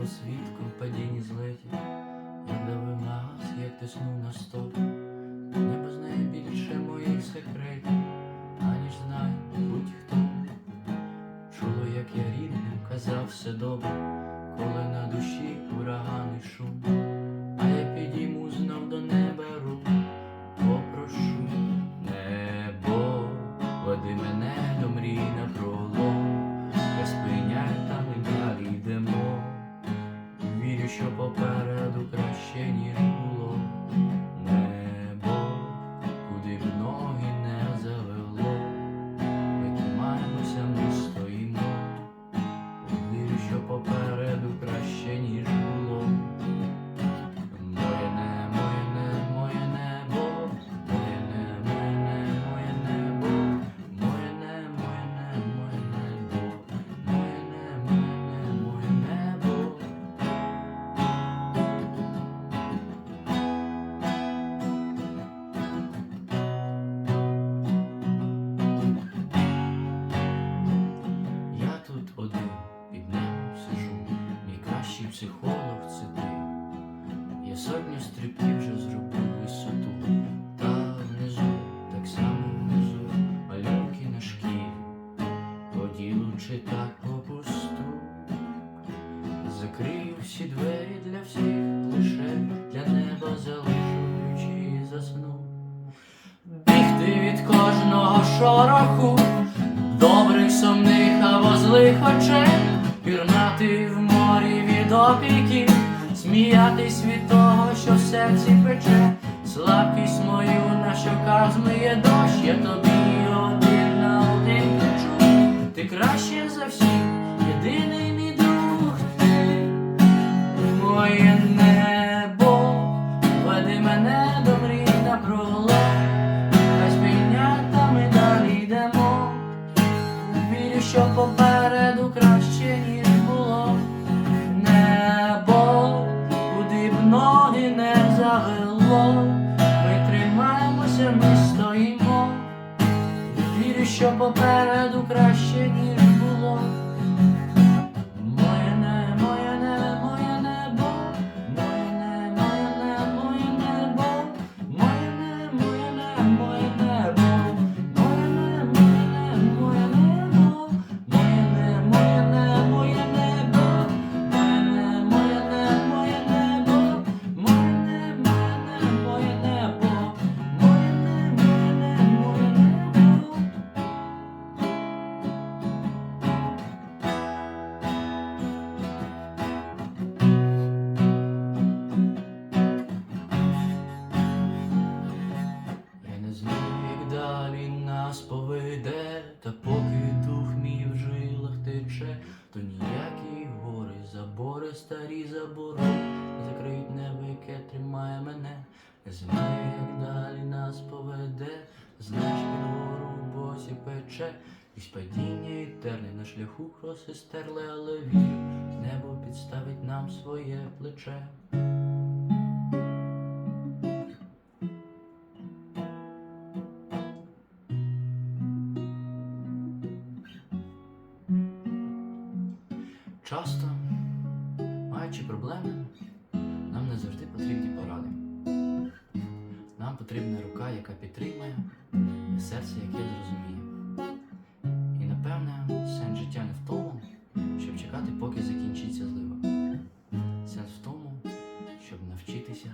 було свідком падінні злетів, я на як тиснув на стоп. Небо знає більше моїх секретів, аніж знає будь-хто. Чуло, як я рідним казав все добре, коли на душі ураганний шум. А я підійму знов до неба що попереду краще, ніж було небо, куди б ноги не завело. Ми тримаємося, ми стоїмо. Вірю, що попереду краще, ніж було. Психолог це ти. Я сотню стрибків вже зробив висоту, та внизу, так само внизу, малюнки на шкірі, по ділу чи так попусту. Закрию всі двері для всіх, лише для неба залишу ключі засну. Бігти від кожного шороху, добрих сумних або злих очей, пірнати в морі від опіків, сміятись від того, що в серці пече, слабкість мою на щоках змиє дощ, я тобі один на один кричу, ти краще за всіх, єдиний мій друг ти, моє небо, веди мене до мрій на. Вірю, що попереду краще, завело. Ми тримаємося, ми стоїмо. Вірю, що попереду краще, ніж забори, старі забори, закриють небо, яке тримає мене. Не знаю, як далі нас поведе, знаєш, під гору в босі пече, і падіння і терни на шляху кроси стерли, але вірю, небо підставить нам своє плече. Часто, маючи проблеми, нам не завжди потрібні поради. Нам потрібна рука, яка підтримує, і серце, яке зрозуміє. І напевне, сенс життя не в тому, щоб чекати, поки закінчиться злива. Сенс в тому, щоб навчитися